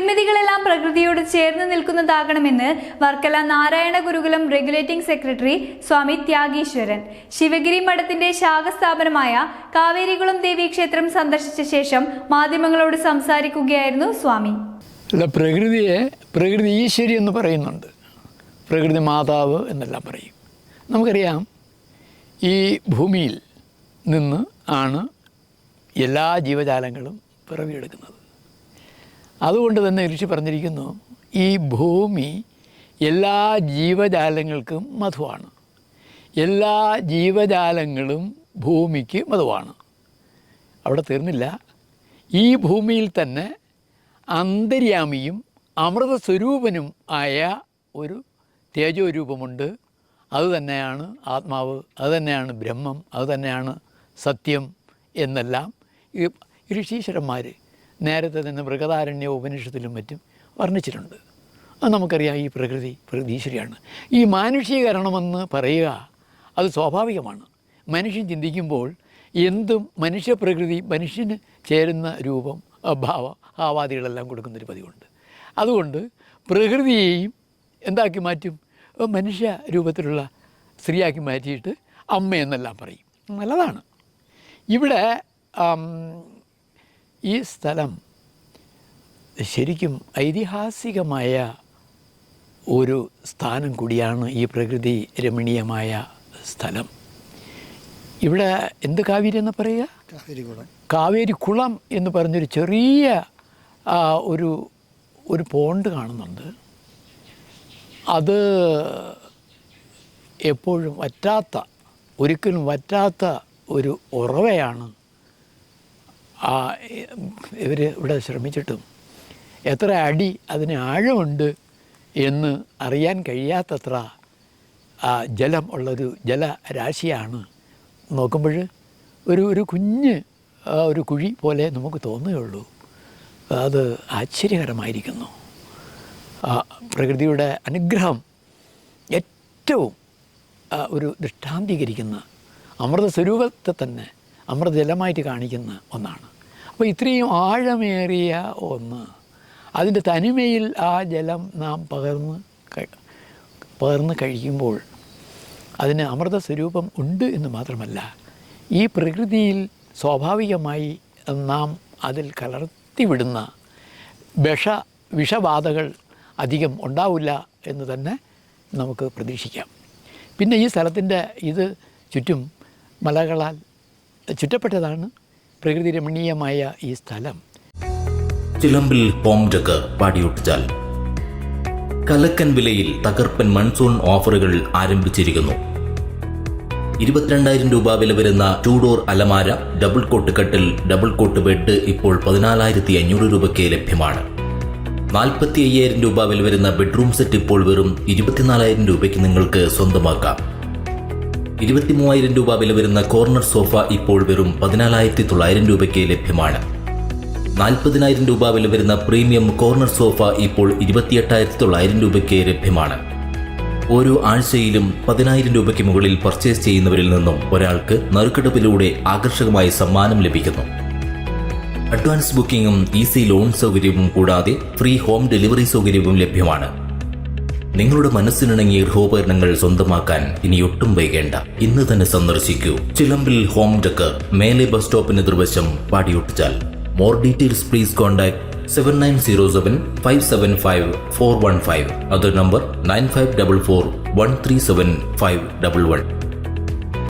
നിർമ്മിതികളെല്ലാം പ്രകൃതിയോട് ചേർന്ന് നിൽക്കുന്നതാകണമെന്ന് വർക്കല നാരായണ ഗുരുകുലം റെഗുലേറ്റിംഗ് സെക്രട്ടറി സ്വാമി ത്യാഗീശ്വരൻ. ശിവഗിരി മഠത്തിന്റെ ശാഖസ്ഥാപനമായ കാവേരികുളം ദേവി ക്ഷേത്രം സന്ദർശിച്ച ശേഷം മാധ്യമങ്ങളോട് സംസാരിക്കുകയായിരുന്നു സ്വാമി. പ്രകൃതിയെ പ്രകൃതി ഈശ്വരി എന്ന് പറയുന്നുണ്ട്. പ്രകൃതി മാതാവ് എന്നെല്ലാം പറയും. നമുക്കറിയാം ഈ ഭൂമിയിൽ നിന്ന് ആണ് എല്ലാ ജീവജാലങ്ങളും പിറവിയെടുക്കുന്നത്. അതുകൊണ്ട് തന്നെ ഋഷി പറഞ്ഞിരിക്കുന്നു ഈ ഭൂമി എല്ലാ ജീവജാലങ്ങൾക്കും മധുവാണ്. എല്ലാ ജീവജാലങ്ങളും ഭൂമിക്ക് മധുവാണ്. അവിടെ തീർന്നില്ല. ഈ ഭൂമിയിൽ തന്നെ അന്തര്യാമിയും അമൃത സ്വരൂപനും ആയ ഒരു തേജോരൂപമുണ്ട്. അതുതന്നെയാണ് ആത്മാവ് അതുതന്നെയാണ് ബ്രഹ്മം അതുതന്നെയാണ് സത്യം എന്നെല്ലാം ഈ ഋഷീശ്വരന്മാർ നേരത്തെ തന്നെ മൃഗധാരണ്യ ഉപനിഷത്തിലും മറ്റും വർണിച്ചിട്ടുണ്ട്. അത് നമുക്കറിയാം ഈ പ്രകൃതി പ്രകൃതീശ്വരിയാണ് ഈ മാനുഷീകരണമെന്ന് പറയുക അത് സ്വാഭാവികമാണ്. മനുഷ്യൻ ചിന്തിക്കുമ്പോൾ എന്തും മനുഷ്യപ്രകൃതി മനുഷ്യന് ചേരുന്ന രൂപം ഭാവ ആവാദികളെല്ലാം കൊടുക്കുന്നൊരു പതിവുണ്ട്. അതുകൊണ്ട് പ്രകൃതിയെയും എന്താക്കി മാറ്റും? മനുഷ്യ രൂപത്തിലുള്ള സ്ത്രീയാക്കി മാറ്റിയിട്ട് അമ്മയെന്നെല്ലാം പറയും. നല്ലതാണ്. ഇവിടെ ഈ സ്ഥലം ശരിക്കും ഐതിഹാസികമായ ഒരു സ്ഥാനം കൂടിയാണ് ഈ പ്രകൃതി രമണീയമായ സ്ഥലം. ഇവിടെ എന്ത് കാവേരി എന്ന് പറയുക? കാവേരി കുളം എന്ന് പറഞ്ഞൊരു ചെറിയ ഒരു ഒരു പോണ്ട് കാണുന്നുണ്ട്. അത് എപ്പോഴും വറ്റാത്ത ഒരിക്കലും വറ്റാത്ത ഒരു ഉറവയാണ് ആ ഇവർ ഇവിടെ ശ്രമിച്ചിട്ടും എത്ര അടി അതിന് ആഴമുണ്ട് എന്ന് അറിയാൻ കഴിയാത്തത്ര ആ ജലം ഉള്ളൊരു ജലരാശിയാണ്. നോക്കുമ്പോൾ ഒരു ഒരു കുഞ്ഞ് ഒരു കുഴി പോലെ നമുക്ക് തോന്നുകയുള്ളൂ. അത് ആശ്ചര്യകരമായിരിക്കുന്നു. പ്രകൃതിയുടെ അനുഗ്രഹം ഏറ്റവും ഒരു ദൃഷ്ടാന്തീകരിക്കുന്ന അമൃത സ്വരൂപത്തെ തന്നെ അമൃതജലമായിട്ട് കാണിക്കുന്ന ഒന്നാണ്. അപ്പോൾ ഇത്രയും ആഴമേറിയ ഒന്ന് അതിന്റെ തനിമയിൽ ആ ജലം നാം പകർന്ന് പകർന്ന് കഴിക്കുമ്പോൾ അതിന് അമൃത സ്വരൂപം ഉണ്ട് എന്ന് മാത്രമല്ല ഈ പ്രകൃതിയിൽ സ്വാഭാവികമായി നാം അതിൽ കലർത്തിവിടുന്ന വിഷ വിഷബാധകൾ അധികം ഉണ്ടാവില്ല എന്ന് തന്നെ നമുക്ക് പ്രതീക്ഷിക്കാം. പിന്നെ ഈ സ്ഥലത്തിന്റെ ഇത് ചുറ്റും മലകളാൽ ചുറ്റപ്പെട്ടതാണ്. പ്രകൃതി രമണീയമായ ഈ സ്ഥലം. ചിലമ്പിൽ പോംജക്ക് പാടിയൊട്ടിച്ചാൽ. കലക്കൻ വിലയിൽ തകർപ്പൻ മൺസൂൺ ഓഫറുകൾ ആരംഭിച്ചിരിക്കുന്നു. ഇരുപത്തിരണ്ടായിരം രൂപ വില വരുന്ന ടൂ ഡോർ അലമാര ഡബിൾ കോട്ട് കട്ടിൽ ഡബിൾ കോട്ട് ബെഡ് ഇപ്പോൾ പതിനാലായിരത്തി അഞ്ഞൂറ് രൂപയ്ക്ക് ലഭ്യമാണ്. നാൽപ്പത്തി അയ്യായിരം രൂപ വില വരുന്ന ബെഡ്റൂം സെറ്റ് ഇപ്പോൾ വെറും ഇരുപത്തിനാലായിരം രൂപയ്ക്ക് നിങ്ങൾക്ക് സ്വന്തമാക്കാം. ഇരുപത്തിമൂവായിരം രൂപ വില വരുന്ന കോർണർ സോഫ ഇപ്പോൾ വെറും പതിനാലായിരത്തി തൊള്ളായിരം രൂപയ്ക്ക് ലഭ്യമാണ്. നാൽപ്പതിനായിരം രൂപ വില വരുന്ന പ്രീമിയം കോർണർ സോഫ ഇപ്പോൾ ഇരുപത്തിയെട്ടായിരത്തി തൊള്ളായിരം രൂപയ്ക്ക് ലഭ്യമാണ്. ഓരോ ആഴ്ചയിലും പതിനായിരം രൂപയ്ക്ക് മുകളിൽ പർച്ചേസ് ചെയ്യുന്നവരിൽ നിന്നും ഒരാൾക്ക് നറുക്കെടുപ്പിലൂടെ ആകർഷകമായ സമ്മാനം ലഭിക്കുന്നു. അഡ്വാൻസ് ബുക്കിംഗും ഈസി ലോൺ സൗകര്യവും കൂടാതെ ഫ്രീ ഹോം ഡെലിവറി സൗകര്യവും ലഭ്യമാണ്. നിങ്ങളുടെ മനസ്സിനിണങ്ങിയ ഗൃഹോപകരണങ്ങൾ സ്വന്തമാക്കാൻ ഇനി ഒട്ടും വൈകേണ്ട. ഇന്ന് തന്നെ സന്ദർശിക്കൂ. ചിലമ്പിൽ ഹോം ഡെക്കർ മേലെ ബസ് സ്റ്റോപ്പിന് നിർവശം Padiyottuchal. More details please contact seven nine zero seven five seven five four one five other number nine five double four one three seven five double one